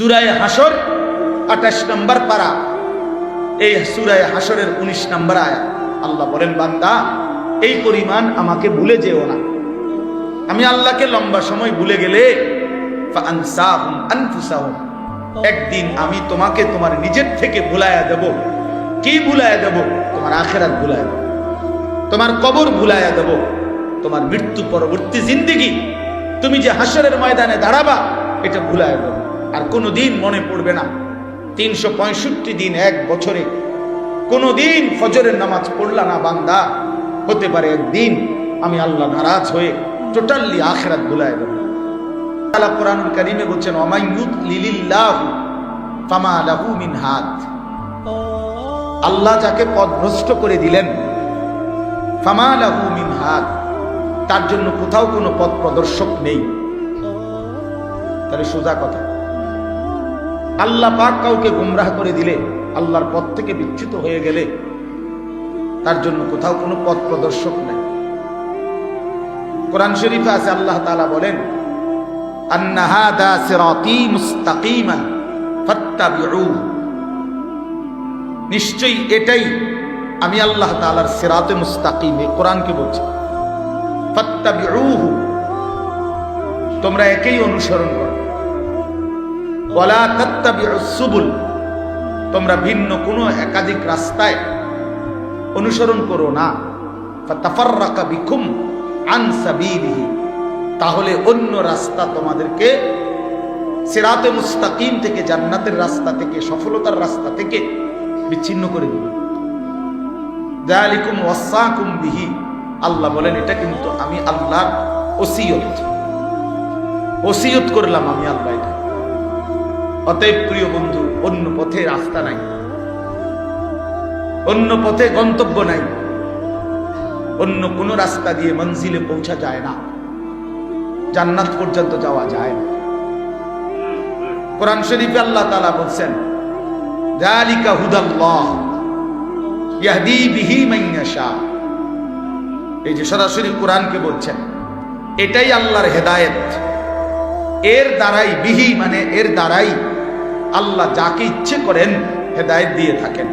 সুরায় হাসর আঠাশ নম্বর পারা। এই সুরায় হাসরের উনিশ নম্বর আয়া আল্লাহ বলেন, বান্দা, এই পরিমাণ আমাকে ভুলে যেও না। আমি আল্লাহকে লম্বা সময় ভুলে গেলে। একদিন আমি তোমাকে তোমার নিজের থেকে ভুলায়া দেব। কি ভুলায়া দেব? তোমার আখেরাত ভুলায়া দেব। তোমার কবর ভুলায়া দেব। তোমার মৃত্যু পরবর্তী জিন্দিগি। তুমি যে হাসরের ময়দানে দাঁড়াবা, এটা ভুলায়া দেব। আর কোনো দিন মনে পড়বে না। তিনশো পঁয়ষট্টি দিন এক বছরে। কোনো দিন ফজরের নামাজ পড়লা না বান্দা। হতে পারে একদিন আমি আল্লাহ নারাজ হয়ে টোটালি আখেরাত ভুলায় দেব। আল্লাহ কোরআনুল কারিমে বলছেন অমাইয়ুত লিলিল্লাহু ফামা লাহু মিন হাত। আল্লাহ যাকে পথভ্রষ্ট করে দিলেন, ফামা লাহু মিন হাত, তার জন্য কোথাও কোনো পথ প্রদর্শক নেই। তাহলে সোজা কথা। আল্লাহ পাক কাউকে গুমরাহ করে দিলে, আল্লাহর পথ থেকে বিচ্যুত হয়ে গেলে, তার জন্য কোথাও কোনো পথ প্রদর্শক নেই। কোরআন শরীফে আছে, আল্লাহ তাআলা বলেন নিশ্চয়ই এটাই আমি আল্লাহ তালার সিরাতে মুস্তাকিম কোরআনকে বলছি। ফাত্তাবিউহু। তোমরা একেই অনুসরণ করো। তাত্তাবিউস সুবুল। তোমরা ভিন্ন কোনো একাধিক রাস্তায় অনুসরণ করো না। ফাতাফাররাকা বিকুম আন সাবিলিহি। তাহলে অন্য রাস্তা তোমাদেরকে সিরাতে মুস্তাকিম থেকে, জান্নাতের রাস্তা থেকে, সফলতার রাস্তা থেকে বিচ্ছিন্ন করে দিবে। যালিকুম ওয়াসাকুম বিহি। আল্লাহ বলেন, এটা কিন্তু আমি আল্লাহর ওসিয়ত। ওসিয়ত করলাম আমি আল্লাহ এটা। অতএব প্রিয় বন্ধু, অন্য পথে রাস্তা নাই। অন্য পথে গন্তব্য নাই। অন্য কোনো রাস্তা দিয়ে মঞ্জিলে পৌঁছা যায় না। জান্নাত পর্যন্ত যাওয়া যায় না। কোরআন শরীফে আল্লাহ তালা বলছেন, যালিকা হুদাল্লাহ ইয়াহদি বিহি মান ইয়াশা। এই যে সরাসরি কোরআনকে বলছেন, এটাই আল্লাহর হেদায়েত। এর দ্বারাই বিহি মানে এর দ্বারাই আল্লাহ যাকে ইচ্ছে করেন হেদায়েত দিয়ে থাকেন।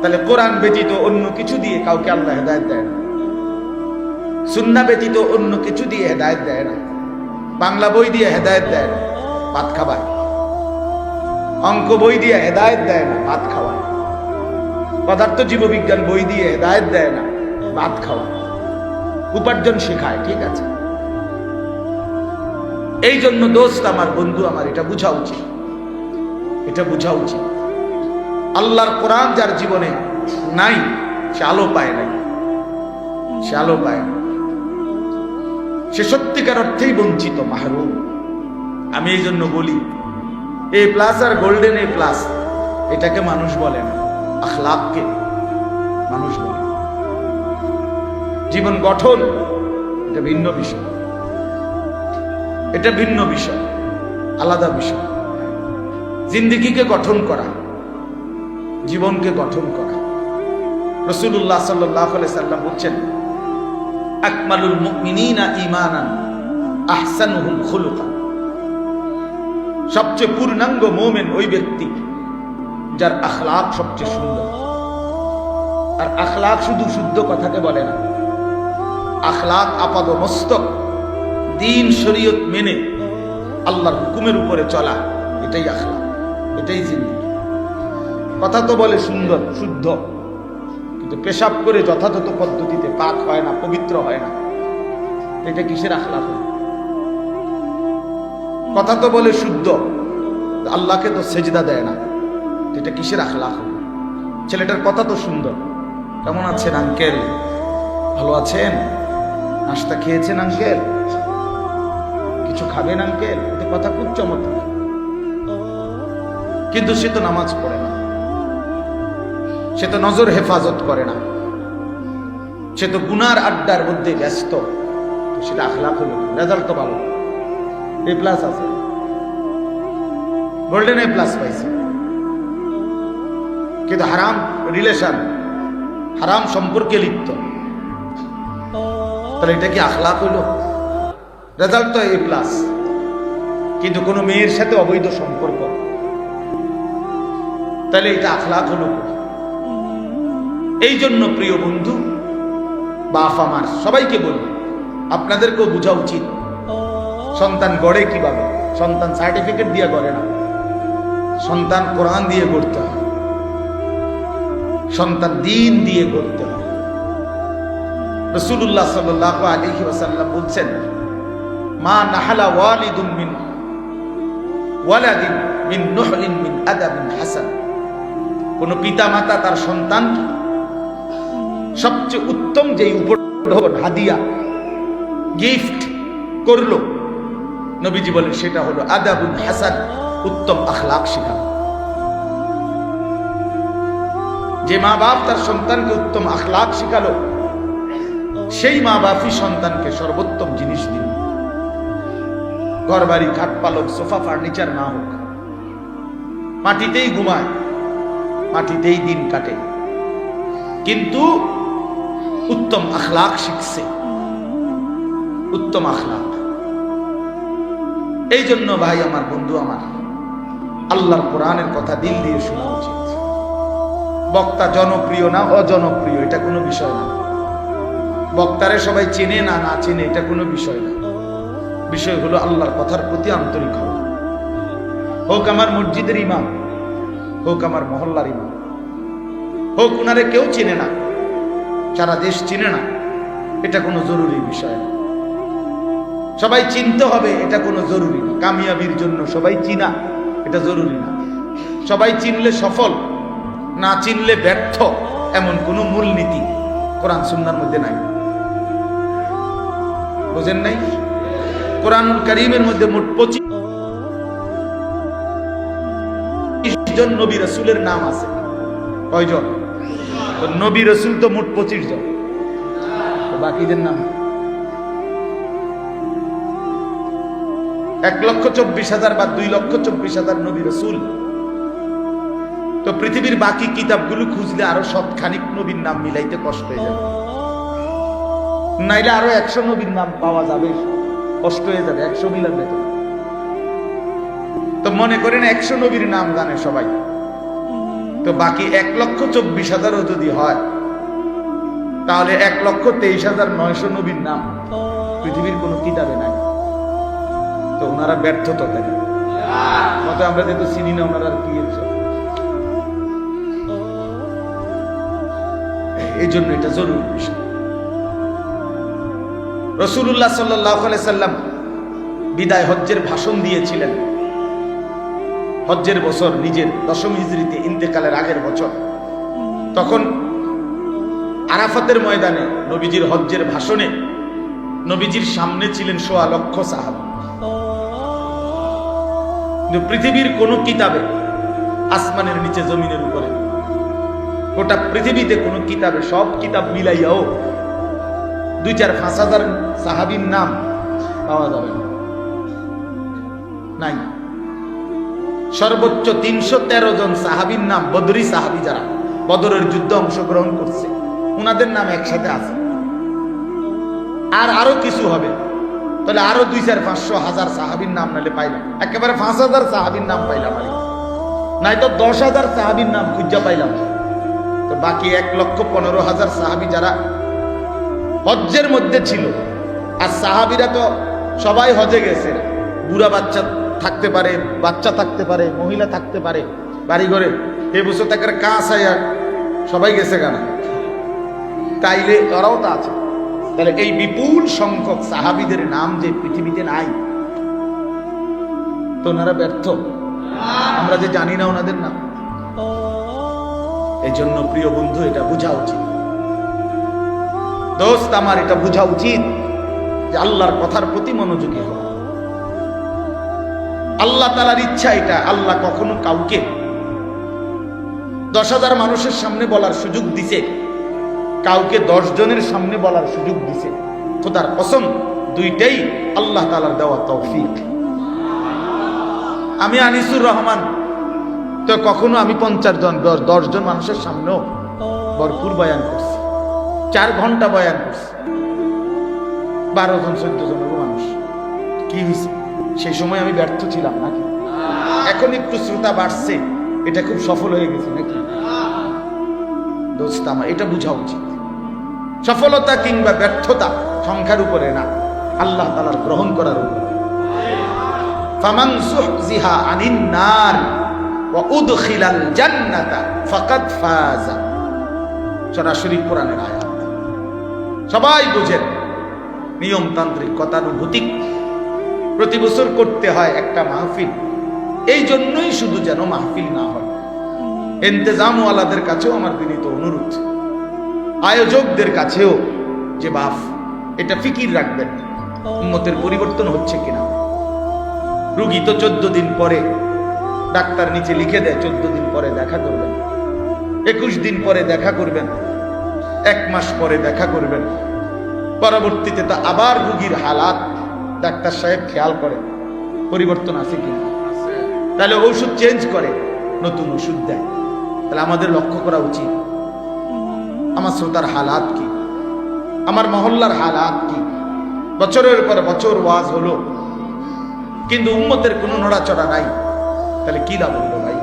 তাহলে কোরআন ব্যতীত অন্য কিছু দিয়ে কাউকে আল্লাহ হেদায়েত দেয় না। সুন্না ব্যতীত অন্য কিছু দিয়ে হেদায়েত দেয় না। বাংলা বই দিয়ে হেদায়েত দেয় না, ভাত খাবায় অঙ্ক বই দিয়ে হেদায়েত দেয় না, ভাত খাওয়ায় পদার্থ জীববিজ্ঞান বই দিয়ে হেদায়েত দেয় না, ভাত খাওয়ায় উপার্জন শেখায়, ঠিক আছে? এই জন্য দোস্ত আমার, বন্ধু আমার, এটা বুঝা উচিত। এটা বুঝা উচিত। আল্লাহর কোরআন যার জীবনে নাই, সে আলো পায় নাই। সে আলো পায় না সে সত্যিকার অর্থেই বঞ্চিত, মাহরুম। আমি এই জন্য বলি, এ প্লাস আর গোল্ডেন এ প্লাস এটাকে মানুষ বলে না, আখলাককে মানুষ বলে। জীবন গঠন, এটা ভিন্ন বিষয়। এটা ভিন্ন বিষয়, আলাদা বিষয়। জিন্দিগিকে গঠন করা, জীবনকে গঠন করা। রসুল্লাহ সাল্লাহ সাল্লাম বলছেন, আকমালুল ইমানান সবচেয়ে পূর্ণাঙ্গ মোমেন ওই ব্যক্তি যার আখলাক সবচেয়ে সুন্দর। আর আখলাক শুধু শুদ্ধ কথাকে বলে না, আখলাক আপাদ মস্তক দিন শরীয়ত মেনে আল্লাহর হুকুমের উপরে চলা, এটাই আখলাক। এটাই জিন্দিগি কথা তো বলে সুন্দর, শুদ্ধ। কিন্তু পেশাব করে যথাযথ পদ্ধতিতে পাক হয় না, পবিত্র হয় না। এটা কিসের আখলাক হয় কথা তো বলে শুদ্ধ আল্লাহকে তো সেজদা দেয় না। এটা কিসের আখলাক হবে ছেলেটার কথা তো সুন্দর। কেমন আছেন আঙ্কেল ভালো আছেন? নাস্তা খেয়েছেন আঙ্কেল কিছু খাবেন আঙ্কেল কথা খুব চমৎকার। কিন্তু সে তো নামাজ পড়ে না। সে তো নজর হেফাজত করে না। সে তো গুনার আড্ডার মধ্যে ব্যস্ত। সেটা আখলাখ হলো রেজাল্ট তো ভালো। এ প্লাস আছে। গোল্ডেন এ প্লাস পাইছে। কিন্তু হারাম রিলেশন হারাম সম্পর্কে লিপ্ত। তাহলে এটা কি আখলাক হইল রেজাল্ট তো এ প্লাস কিন্তু কোনো মেয়ের সাথে অবৈধ সম্পর্ক। তাহলে এটা আখলাখ হলো এই জন্য প্রিয় বন্ধু, বাপ আমার, সবাইকে বলি, আপনাদেরকেও বোঝা উচিত। সন্তান গড়ে কীভাবে? সন্তান সার্টিফিকেট দিয়ে গড়ে না। সন্তান কোরআন দিয়ে গড়তে হয়। সন্তান দিন দিয়ে গড়তে হয়। রসুল্লাহ সাল্লাহ আলহি ওয়াসাল্লাম বলছেন, মা নাহালা ওয়ালিদুন মিন ওয়ালাদিন মিন নুহলিন মিন আদাবিন হাসান। কোন পিতা মাতা তার সন্তান সবচেয়ে উত্তম যে হাদিয়া গিফট করল, নবীজি বলেন, সেটা হলো আদাবুল হাসান, উত্তম আখলাক শেখানো। যে মা বাপ তার সন্তানকে উত্তম আখলাক শিখালো, সেই মা বাপই সন্তানকে সর্বোত্তম জিনিস দিল। ঘর বাড়ি খাট পালক সোফা, ফার্নিচার না হোক, মাটিতেই ঘুমায়। মাটিতেই দিন কাটে। কিন্তু উত্তম আখলাক শিখছে। উত্তম আখলাক এই জন্য ভাই, আমার বন্ধু, আমার আল্লাহর কোরআনের কথা দিল দিয়ে শোনা উচিত। বক্তা জনপ্রিয় না অজনপ্রিয়, এটা কোনো বিষয় না। বক্তারে সবাই চেনে না না চেনে, এটা কোনো বিষয় না। বিষয় হলো আল্লাহর কথার প্রতি আন্তরিক হওয়া। হোক আমার মসজিদের ইমাম হোক আমার মহল্লার ইমাম। হোক উনারে কেউ চেনে না, সারা দেশ চিনে না, এটা কোনো জরুরি বিষয় না। সবাই চিনতে হবে এটা কোনো জরুরি না। কামিয়াবির জন্য সবাই চিনা, এটা জরুরি না। সবাই চিনলে সফল, না চিনলে ব্যর্থ, এমন কোনো মূলনীতি কোরআন সুন্নার মধ্যে নাই। বোঝেন নাই? কোরআনুল করিমের মধ্যে মোট পঁচিশ জন নবী রসুলের নাম আছে। কয়জন? তো নবী রসুল তো মোট পঁচিশ জন। বাকিদের নাম? এক লক্ষ চব্বিশ হাজার বা দুই লক্ষ চব্বিশ হাজার নবী রসুল। তো পৃথিবীর বাকি কিতাবগুলো খুঁজলে আরও সৎখানিক নবীর নাম মিলাইতে কষ্ট হয়ে যাবে। নাইলে আরও একশো নবীর নাম পাওয়া যাবে। কষ্ট হয়ে যাবে, একশো মিলাবে তো তো মনে করেন একশো নবীর নাম জানে সবাই। তো বাকি এক লক্ষ চব্বিশ হাজারও যদি হয়, তাহলে এক লক্ষ তেইশ হাজার নয়শো নবীর নাম পৃথিবীর কোনো কিতাবে নাই। তো ওনারা ব্যর্থ তো তাই মতো আমরা যেহেতু চিনি না ওনারা কি এই জন্য এটা জরুরি বিষয়। রসুল্লাহ সাল্লাহ সাল্লাম বিদায় হজ্জের ভাষণ দিয়েছিলেন। হজ্জের বছর নিজের দশম হিজড়িতে ইন্তেকালের আগের বছর। তখন আরাফাতের ময়দানে নবীজির হজ্জের ভাষণে নবীজির সামনে ছিলেন সোয়া লক্ষ সাহাব। পৃথিবীর কোন কিতাবে আসমানের নিচে জমিনের উপরে, গোটা পৃথিবীতে কোনো কিতাবে সব কিতাব মিলাইয়াও দুই চার পাঁচ হাজার সাহাবির নাম পাওয়া যাবে না। নাই। সর্বোচ্চ তিনশো তেরো জন সাহাবির নাম, বদরি সাহাবি যারা, বদরের যুদ্ধে অংশগ্রহণ করছে। ওনাদের নাম একসাথে আছে। আর আরও কিছু হবে। তাহলে আরও দুই চার পাঁচশো হাজার সাহাবির নাম নালে পাইলাম। একেবারে পাঁচ হাজার সাহাবির নাম পাইলাম নাই তো দশ হাজার সাহাবির নাম খুঁজা পাইলাম। তো বাকি এক লক্ষ পনেরো হাজার সাহাবি যারা হজ্জের মধ্যে ছিল। আর সাহাবিরা তো সবাই হজে গেছে। বুড়া বাচ্চা থাকতে পারে, বাচ্চা থাকতে পারে, মহিলা থাকতে পারে বাড়ি ঘরে এই বছর তাকে কাঁচ আয়া সবাই গেছে কেন? তাইলে ওরাও তো আছে। তাহলে এই বিপুল সংখ্যক সাহাবিদের নাম যে পৃথিবীতে নাই, তো ওনারা ব্যর্থ। আমরা যে জানি না ওনাদের নাম। এই জন্য প্রিয় বন্ধু, এটা বোঝা উচিত। দোস্ত আমার, এটা বোঝা উচিত যে আল্লাহর কথার প্রতি মনোযোগী হওয়া। আল্লাহ তালার ইচ্ছা এটা, আল্লাহ কখনো কাউকে দশ হাজার মানুষের সামনে বলার সুযোগ দিছে, কাউকে দশ জনের সামনে বলার সুযোগ দিছে। খোদার কসম, দুইটাই আল্লাহ তালার দেওয়া তৌফিক। আমি আনিসুর রহমান, তো কখনো আমি পঞ্চাশ জন, দশ জন মানুষের সামনেও ভরপুর বয়ান করছি। চার ঘণ্টা বয়ান করছি। বারো জন, চোদ্দ জন মানুষ। কি হয়েছে সেই সময় আমি ব্যর্থ ছিলাম নাকি? এখন একটু শ্রোতা বাড়ছে, এটা খুব সফল হয়ে গেছে নাকি? দোস্ত আমার, এটা বোঝা উচিত। সফলতা কিংবা ব্যর্থতা সংখ্যার উপরে না, আল্লাহ তালার গ্রহণ করার উপরে। সবাই বুঝেন, নিয়মতান্ত্রিক গতানুভূতিক প্রতি বছর করতে হয় একটা মাহফিল। এই জন্যই শুধু যেন মাহফিল না হয়। এন্তেজামওয়ালাদের কাছেও আমার বিনীত অনুরোধ। আয়োজকদের কাছেও যে বাফ, এটা ফিকির রাখবেন। উন্মতের পরিবর্তন হচ্ছে কিনা? রুগী তো চোদ্দ দিন পরে ডাক্তার নিচে লিখে দেয়, চোদ্দ দিন পরে দেখা করবেন। একুশ দিন পরে দেখা করবেন। এক মাস পরে দেখা করবেন। পরবর্তীতে তো আবার রুগীর হালাত ডাক্তার সাহেব খেয়াল করে, পরিবর্তন আছে কি তাহলে ওষুধ চেঞ্জ করে, নতুন ওষুধ দেয়। তাহলে আমাদের লক্ষ্য করা উচিত। আমার শ্রোতার হালাত কি? আমার মহল্লার হালাত কি? বছরের পর বছর ওয়াজ হলো, কিন্তু উম্মতের কোনো নড়াচড়া নাই। তাহলে কি লাভ হলো ভাই?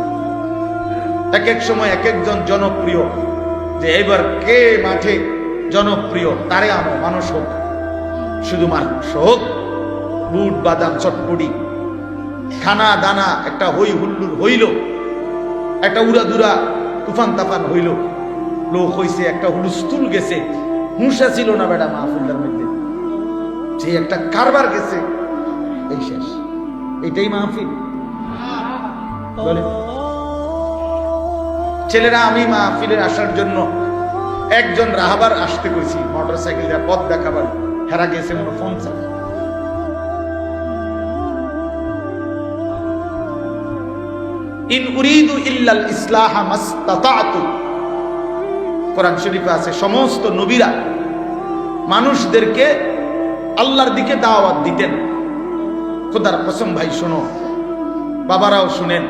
এক এক সময় এক একজন জনপ্রিয়, যে এবার কে মাঠে জনপ্রিয়, তারে আনো মানুষ হোক। শুধু মানুষ হোক বুট বাদাম চটপটি। খানা দানা একটা হই হুল্লুর হইল। একটা উড়াদুরা তুফান তাফান হইল। লোক হইছে, একটা হুলুস্তুল গেছে। হুঁসা ছিল না বেটা মাহফুল্লার মধ্যে। যে একটা কারবার গেছে, এই শেষ। এটাই মাহফিল। বলে, ছেলেরা, আমি মাহফিলের আসার জন্য একজন রাহাবার আসতে কইছি। মোটর সাইকেল পথ দেখাবার। হেরা গেছে মনে ফোন চাল কোরআন শরীফে আছে, সমস্ত নবীরা মানুষদেরকে আল্লাহর দিকে দাওয়াত দিতেন। খোদার কসম ভাই, শোনো, বাবারাও শুনেন।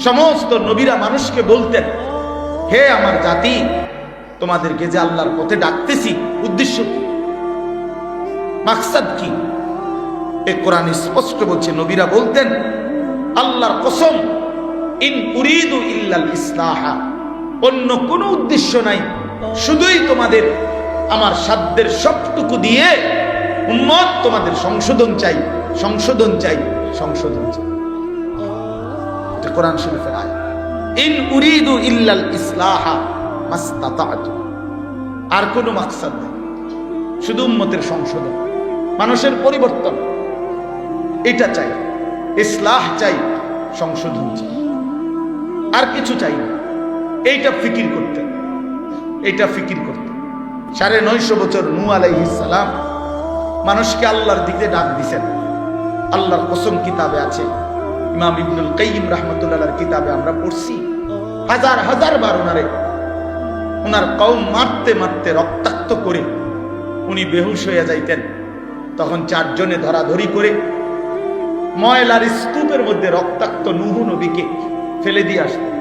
সমস্ত নবীরা মানুষকে বলতেন, হে আমার জাতি, তোমাদেরকে যে আল্লাহর পথে ডাকতেছি, উদ্দেশ্য কি? মাকসাদ কি? এ কোরআন স্পষ্ট বলছে, নবীরা বলতেন, আল্লাহর কসম ইন উরিদু ইল্লাল ইসলাহা। অন্য কোনো উদ্দেশ্য নাই। শুধুই তোমাদের, আমার সাধ্যের সবটুকু দিয়ে উম্মত তোমাদের সংশোধন চাই সংশোধন চাই সংশোধন চাই। কোরআন শরীফের আয় ইন উরিদু ইল্লাল ইসলাহা মাস্তাতাতু আর কোনো মাকসাদ নেই। শুধু উম্মতের সংশোধন। মানুষের পরিবর্তন। এটা চাই। ইসলাহ চাই, সংশোধন চাই। আর কিছু চাই না। এইটা ফিকির করতেন এইটা ফিকির করতেন সাড়ে নয়শো বছর নু আলাইহিসালাম মানুষকে আল্লাহর দিকে ডাক দিছেন। আল্লাহর কসম কিতাবে আছে। ইমাম ইবনুল কাইম রহমতুল্লাহর কিতাবে আমরা পড়ছি। হাজার হাজার বার ওনারে। ওনার কম মারতে মারতে রক্তাক্ত করে উনি বেহুশ হয়ে যাইতেন। তখন চারজনে ধরাধরি করে ময়লার স্তূপের মধ্যে রক্তাক্ত নুহু নবীকে ফেলে দিয়ে আসতেন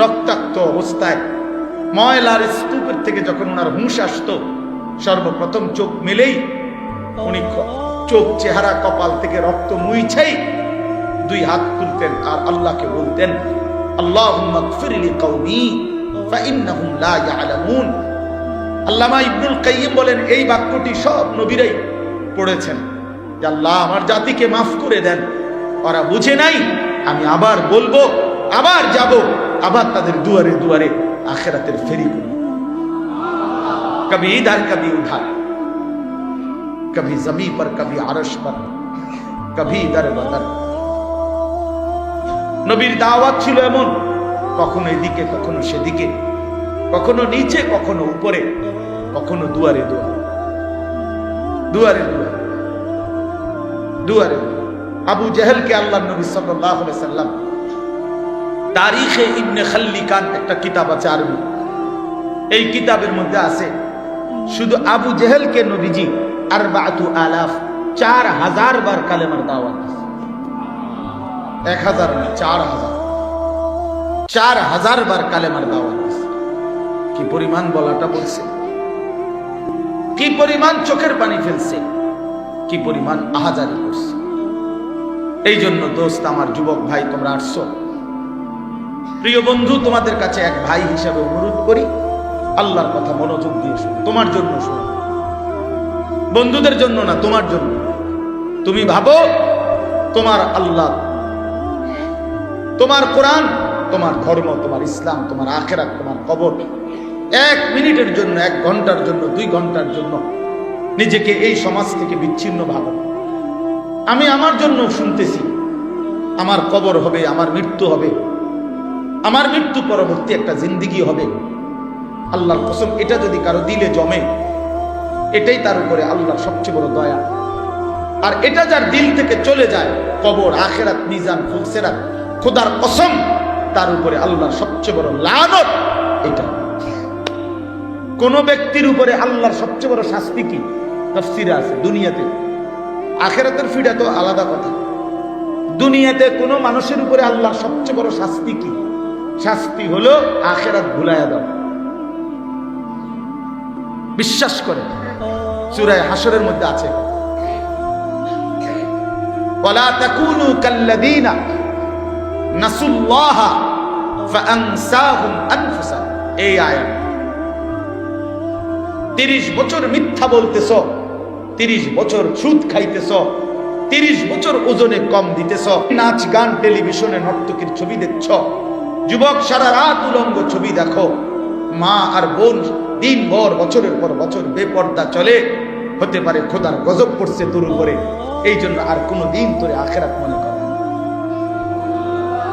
রক্তাক্ত অবস্থায় ময়লার স্তূপের থেকে যখন ওনার হুঁশ আসতো, সর্বপ্রথম চোখ মেলেই উনি চোখ চেহারা কপাল থেকে রক্ত মুইছেই দুই হাত তুলতেন আর আল্লাহকে বলতেন আল্লামা ইবনুল কাইয়িম বলেন, এই বাক্যটি সব নবীরাই পড়েছেন। আল্লাহ আমার জাতিকে মাফ করে দেন। ওরা বুঝে নাই আমি আবার বলব, আবার যাব, আবার তাদের দুয়ারে দুয়ারে আখেরাতের ফেরি করব। কবি ঈদ আর কবি উধার, কবি জমি পর কবি আরস পর, কবি ইধার বদর নবীর দাওয়াত ছিল এমন, কখনো এদিকে, কখনো সেদিকে, কখনো নিচে, কখনো উপরে, কখনো দুয়ারে। দুয়ারে দুয়ারে দুয়ারে দুয়ারে। আবু জেহেলকে আল্লাহ নবী সাল্লাম তারিখে ইবনে খাল্লিকান একটা কিতাব আছে আরবি। এই কিতাবের মধ্যে আছে, শুধু আবু জেহেলকে নবীজি আর বাতু আলাফ, চার হাজার বার কালেমার দাওয়াত এক হাজার চার হাজার। চার হাজার বার কালেমার দাওয়াত কি পরিমাণ বলাটা বলছে? কি পরিমাণ চোখের পানি ফেলছে? কি পরিমাণ আহাজারি করছে? এই জন্য দোস্ত আমার যুবক ভাই, তোমরা আসছো। প্রিয় বন্ধু, তোমাদের কাছে এক ভাই হিসাবে অনুরোধ করি, আল্লাহর কথা মনোযোগ দিয়ে শোনো, তোমার জন্য শোনো। বন্ধুদের জন্য না, তোমার জন্য। তুমি ভাবো, তোমার আল্লাহ, তোমার কোরআন, তোমার ধর্ম, তোমার ইসলাম, তোমার আখেরাত, তোমার কবর। এক মিনিটের জন্য, এক ঘণ্টার জন্য, দুই ঘণ্টার জন্য নিজেকে এই সমাজ থেকে বিচ্ছিন্ন ভাবো। আমি আমার জন্য শুনতেছি। আমার কবর হবে, আমার মৃত্যু হবে। আমার মৃত্যু পরবর্তী একটা জিন্দিগি হবে। আল্লাহর কসম, এটা যদি কারও দিলে জমে, এটাই তার উপরে আল্লাহর সবচেয়ে বড় দয়া। আর এটা যার দিল থেকে চলে যায়, কবর, আখেরাত, মিজান, ফুলসেরাত, খোদার কসম, তার উপরে আল্লাহর সবচেয়ে বড় লানত এটা। কোন ব্যক্তির উপরে আল্লাহর সবচেয়ে বড় শাস্তি কি? তফসিরে আছে, দুনিয়াতে। আখেরাতের ফিডা তো আলাদা কথা। দুনিয়াতে কোনো মানুষের উপরে আল্লাহ সবচেয়ে বড় শাস্তি কি? শাস্তি হলো আখেরাত ভুলাইয়া দাও। বিশ্বাস করে। সুরায় হাসরের মধ্যে আছে। আনফুসাহুম। এই আয়াত। 30 বছর মিথ্যা বলতেছ। 30 বছর সুদ খাইতেছ 30 বছর ওজনে কম দিতেছ, নাচ গান টেলিভিশনে নর্তকীর ছবি দেখছ, যুবক সারা রাত উলঙ্গ ছবি দেখো, মা আর বোন দিন ভর, বছরের পর বছর বেপর্দা চলে, হতে পারে খোদার গজব পড়ছে তোর উপরে এই জন্য আর কোনো দিন তোরে আখেরাত মনে করে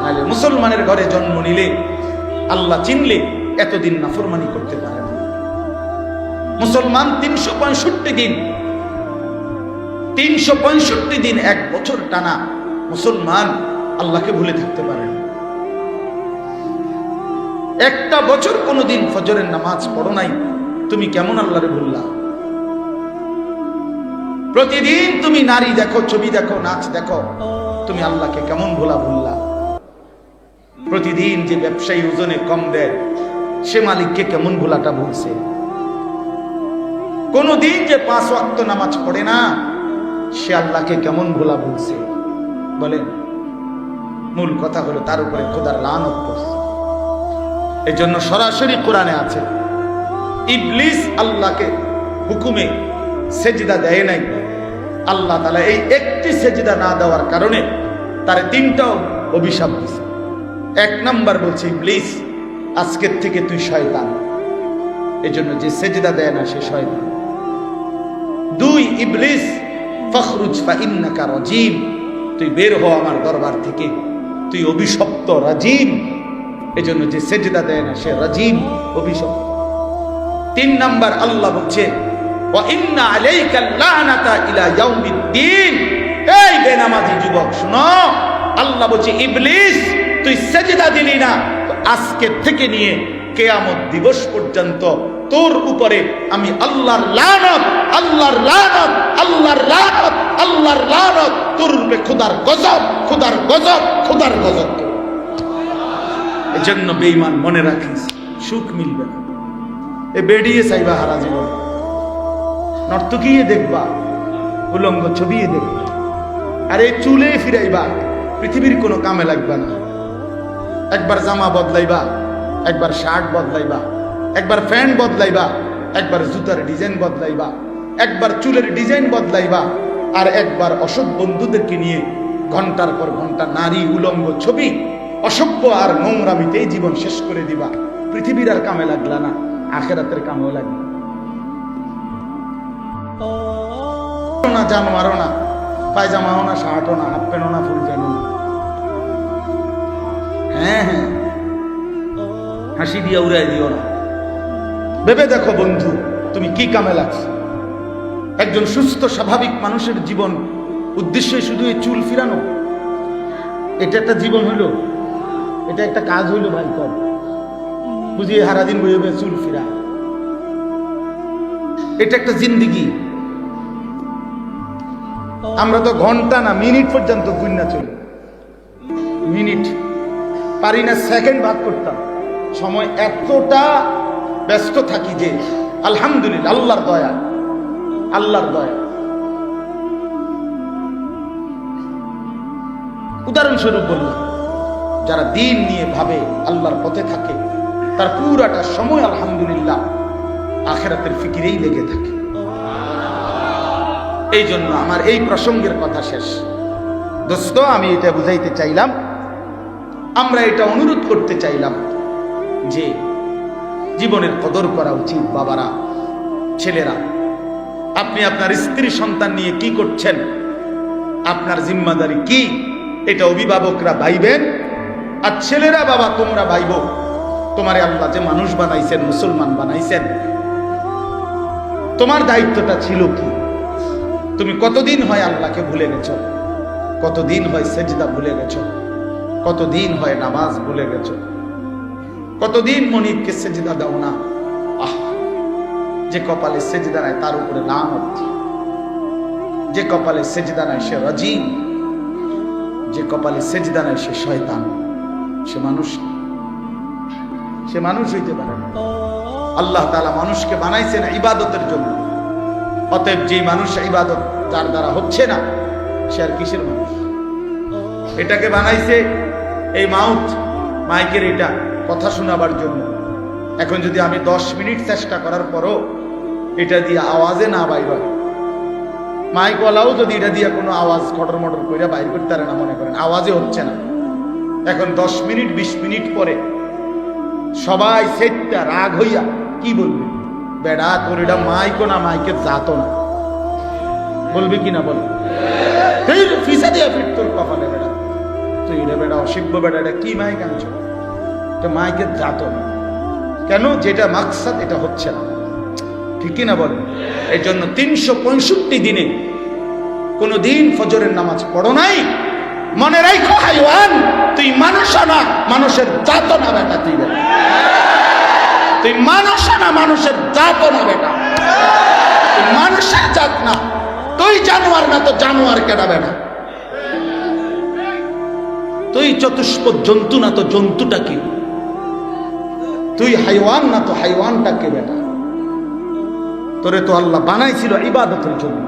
নাহলে মুসলমানের ঘরে জন্ম নিলে, আল্লাহ চিনলে এতদিন নাফরমানি করতে পারে মুসলমান তিনশো পঁয়ষট্টি দিন তিনশো পঁয়ষট্টি দিন এক বছর টানা মুসলমান আল্লাহকে ভুলে থাকতে পারে একটা বছর কোনোদিন ফজরের নামাজ পড়ো নাই, তুমি কেমন আল্লাহরে ভুললা? প্রতিদিন তুমি নারী দেখো, ছবি দেখো, নাচ দেখো, তুমি আল্লাহকে কেমন ভোলা ভুললা? প্রতিদিন যে ব্যবসায়ী ওজনে কম দেয়, সে মালিককে কেমন ভোলাটা ভুলছে? কোনদিন যে পাঁচ ওয়াক্ত নামাজ পড়ে না সে আল্লাহকে কেমন ভোলা বলছে? বলেন, মূল কথা হলো তার উপরে খোদার করছে এই জন্য সরাসরি কোরআনে আছে, ইবলিস আল্লাহকে হুকুমে সেজিদা দেয় নাই। আল্লাহ তালা এই একটি সেজিদা না দেওয়ার কারণে তার তিনটাও অভিশাপ দিছে। এক নাম্বার বলছে, ইবলিস, আজকের থেকে তুই শয়তান। এই জন্য যে সেজদা দেয় না সে শয়তান। দুই, ইবলিস ফখরুজ ফা ইন্নাকা রাজিম তুই বের হ আমার দরবার থেকে। তুই অভিশপ্ত রাজিম এজন্য যে সেজদা দেয় না সে রাজিম অভিশপ্ত। তিন নাম্বার আল্লাহ বলছে এই বেনামাজি যুবক, শুনো। আল্লাহ বলছে, ইবলিস, তুই সেজদা দিলি না। আজকে থেকে নিয়ে কেয়ামত দিবস পর্যন্ত তোর উপরে আমি আল্লাহর লানত আল্লাহর লানত আল্লাহর লানত আল্লাহর লানত। তোর রূপে খোদার গজব খোদার গজব খোদার গজব। এজন্য বেঈমান মনে রাখিস, সুখ মিলবে না। এ বেডিয়ে চাইবা হারা জীবন। নর্তকীয়ে দেখবা, উলঙ্গ ছবিয়ে দেখবা। আর এই চুলে ফিরাইবা, পৃথিবীর কোনো কামে লাগবে না। একবার জামা বদলাইবা, একবার শার্ট বদলাইবা। একবার প্যান্ট বদলাইবা, একবার জুতার ডিজাইন বদলাইবা, একবার চুলের ডিজাইন বদলাইবা, আর একবার অসৎ বন্ধুদেরকে নিয়ে ঘণ্টার পর ঘণ্টা নারী উলঙ্গ ছবি, অসভ্য আর নোংরামিতেই জীবন শেষ করে দিবা। পৃথিবীর আর কামে লাগলা না, আখেরাতের কামেও লাগবে না। মারো না পায়জামাও না, শার্টও না, হাফ প্যান্টও না, ফুল প্যান্টও না। হ্যাঁ হ্যাঁ। হাসি দিয়ে উড়াই দিও না। ভেবে দেখো বন্ধু, তুমি কি কামে লাগছো? একজন সুস্থ, স্বাভাবিক মানুষের জীবন উদ্দেশ্যে শুধু এই চুল ফিরানো? এটা একটা জীবন হইল, এটা একটা কাজ হইল ভাই, কর। বুঝিয়ে সারাদিন বই হবে চুল ফিরা। এটা একটা জিন্দিগি। আমরা তো ঘণ্টা না, মিনিট পর্যন্ত গুন্না চলি। মিনিট, পারি না সেকেন্ড ভাগ করতাম। সময় এতটা ব্যস্ত থাকি যে, আলহামদুলিল্লাহ, আল্লাহর দয়া আল্লাহর দয়া। উদাহরণস্বরূপ বলুন, যারা দিন নিয়ে ভাবে আল্লাহর পথে থাকে, তার পুরাটা সময় আলহামদুলিল্লাহ আখেরাতের ফিকিরেই লেগে থাকে। এই জন্য আমার এই প্রসঙ্গের কথা শেষ। দোস্ত, আমি এটা বুঝাইতে চাইলাম, আমরা এটা অনুরোধ করতে চাইলাম যে জীবনের কদর করা উচিত বাবারা, ছেলেরা। আপনি আপনার স্ত্রী সন্তান নিয়ে কি করছেন? আপনার জিম্মাদারি কি? এটা অভিভাবকরা ভাইবেন। আর ছেলেরা বাবা, তোমরা ভাইব, তোমারে আল্লাহ যে মানুষ বানাইছেন, মুসলমান বানাইছেন। তোমার দায়িত্বটা ছিল কি? তুমি কতদিন হয় আল্লাহকে ভুলে গেছ? কতদিন হয় সেজদা ভুলে গেছ? কতদিন হয় নামাজ ভুলে গেছো? কতদিন মনিবকে সেজদা দাও না? আহ, যে কপালে সেজদা নাই, তার উপরে নাম যে কপালে সেজদা নাই, সে রাজিম। যে কপালে সেজদা নাই, সে শয়তান। সে মানুষ। সে মানুষ হইতে পারে আল্লাহ তালা মানুষকে বানাইছেন ইবাদতের জন্য। অতএব যে মানুষ ইবাদত, যার দ্বারা হচ্ছে না, সে আর কিসের মানুষ? এটাকে বানাইছে এই মাউথ, মাইকের এটা। কথা শোনাবার জন্য। এখন যদি আমি দশ মিনিট চেষ্টা করার পরও এটা দিয়ে আওয়াজে না বাইর হয় মাইকওয়ালাও যদি এটা দিয়ে কোনো আওয়াজ খটর মটর করে বাইর করতে পারে না মনে করেন, আওয়াজে হচ্ছে না। এখন দশ মিনিট, বিশ মিনিট পরে সবাই সেটটা রাগ হইয়া কি বলবে? বেড়া, তোর এটা মাইকো না মাইকে জাতো না। বলবে কি না বল? ফিসা দিয়া ফিট তোর কপালে বেড়া। তুই এটা বেড়া অসিব্য বেড়া, এটা কি মাইক আনছো? এটা মাইকের জাতো না কেন? যেটা মাকসাদ, এটা হচ্ছে না। ঠিক কি না বলেন? এই জন্য তিনশো পঁয়ষট্টি দিনে কোনো দিন ফজরের নামাজ পড়ো নাই। মনে রাখো হাইওয়ান, তুই মানুষ না, মানুষের জাত না বেটা তুই তুই মানুষ না, মানুষের জাত না বেটা। মানুষের জাত না। তুই জানোয়ার না, তো জানোয়ার কেনা বেটা? তুই চতুষ্প জন্তু না, তো জন্তুটা কি? তুই হাইওয়ান না তো হাইওয়ানটা কে বেটা? তোরে তো আল্লাহ বানাইছিল ইবাদতের জন্য।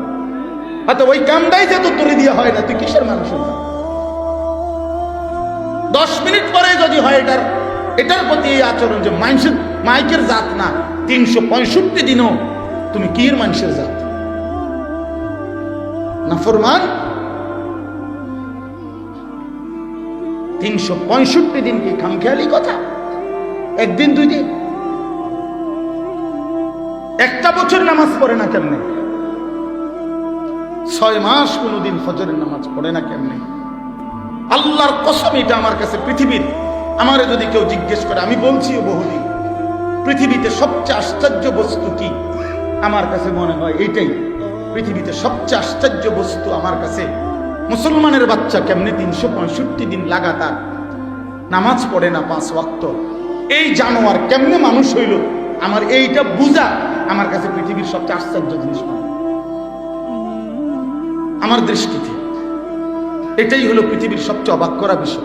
হয়তো ওই কামটাই যে তো তোরে দিয়ে হয় না, তুই কিসের মানুষ দশ মিনিট পরে যদি হয় এটার এটার প্রতি এই আচরণ যে মানুষের, মাইকের জাত না, তিনশো পঁয়ষট্টি দিনও তুমি কির মানুষের জাত? না ফরমান? তিনশো পঁয়ষট্টি দিন কি খামখেয়ালি কথা? একদিন, দুই দিন। একটা বছর নামাজ পড়ে না কেমনে? ছয় মাস কোনোদিন ফজরের নামাজ পড়ে না কেমনে? আল্লাহর কসম, এটা আমার কাছে পৃথিবীর। আমারে যদি কেউ জিজ্ঞেস করে, আমি বলছিও বহুদিন। পৃথিবীতে সবচেয়ে আশ্চর্য বস্তু কি? আমার কাছে মনে হয় এইটাই। পৃথিবীতে সবচেয়ে আশ্চর্য বস্তু আমার কাছে, মুসলমানের বাচ্চা কেমনে তিনশো পঁয়ষট্টি দিন লাগাতার নামাজ পড়ে না পাঁচ ওয়াক্ত? এই জানোয়ার কেমনে মানুষ হইল? আমার এইটা বুঝা আমার কাছে পৃথিবীর সবচেয়ে আশ্চর্য জিনিস মনে। আমার দৃষ্টিতে। এটাই হলো পৃথিবীর সবচেয়ে অবাক করা বিষয়।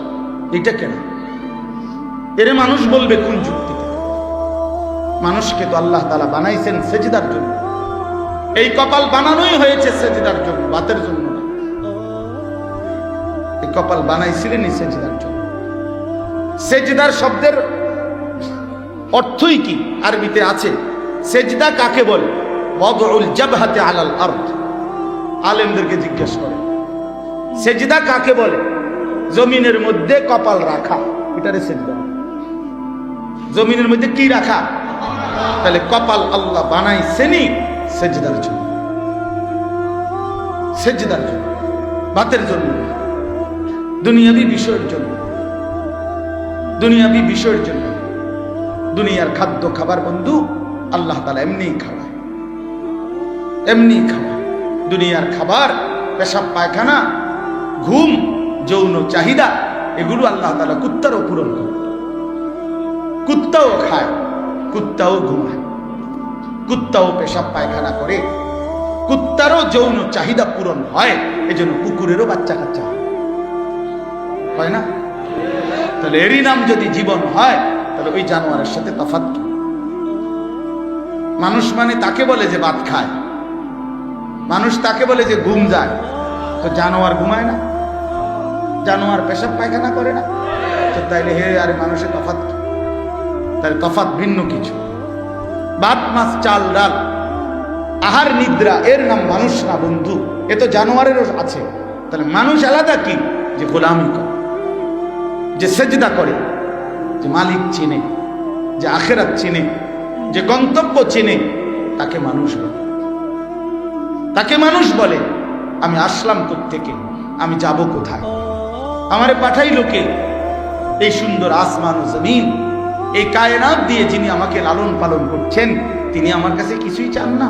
এটা কেন? এরে মানুষ বলবে কোন যুক্তিতে? মানুষকে তো আল্লাহ তালা বানাইছেন সেজিদার জন্য। এই কপাল বানানোই হয়েছে সেজিদার জন্য, বাতের জন্য এই কপাল বানাইছিলেনই সেজিদার জন্য। সেজদার শব্দের অর্থই কি আরবিতে আছে? সেজদা কাকে বলে? বদউল জাবহাতে আলাল আরদ। আলেমদেরকে জিজ্ঞেস করে। সেজদা কাকে বলে? জমিনের মধ্যে কপাল রাখা। এটারে সেজদা জমিনের মধ্যে কি রাখা? তাহলে কপাল আল্লাহ বানাইছেনি সেজদার জন্য। সেজদার জন্য। বাতের জন্য। দুনিয়াবি বিষয়ের জন্য। দুনিয়াবি বিষয়ের জন্য। দুনিয়ার খাদ্য খাবার বন্ধু, আল্লাহ তালা এমনি খাওয়ায়। এমনি খাওয়ায়। দুনিয়ার খাবার, পেশাব, পায়খানা, ঘুম, যৌন চাহিদা, এগুলো আল্লাহ তালা কুত্তারও পূরণ করে। কুত্তাও খায়, কুত্তাও ঘুমায়। কুত্তাও পেশাব, পায়খানা করে। কুত্তারও যৌন চাহিদা পূরণ হয়, এজন্য কুকুরেরও বাচ্চা কাচ্চা হয় না? তাহলে এরই নাম যদি জীবন হয় তাহলে ওই জানোয়ারের সাথে তফাৎ। কি মানুষ মানে তাকে বলে যে ভাত খায়। মানুষ তাকে বলে যে ঘুম যায়। তো জানোয়ার ঘুমায় না। জানোয়ার পেশাব পায়খানা করে না। তো তাইলে হে আরে মানুষের তফাত কি? তাহলে তফাত ভিন্ন কিছু। ভাত মাছ, চাল, ডাল, আহার, নিদ্রা, এর নাম মানুষ না বন্ধু। এ তো জানোয়ারেরও আছে। তাহলে মানুষ আলাদা কি? যে গোলামি করে, যে সেজদা করে। যে মালিক চিনে, যে আখেরাত চিনে, যে গন্তব্য চিনে, তাকে মানুষ বলে। তাকে মানুষ বলে, আমি আসলাম থেকে আমি যাব কোথায়? আমারে পাঠাইল কে এই সুন্দর আসমান ও জমিন, এই কায়নাত দিয়ে যিনি আমাকে লালন পালন করছেন, তিনি আমার কাছে কিছুই চান না।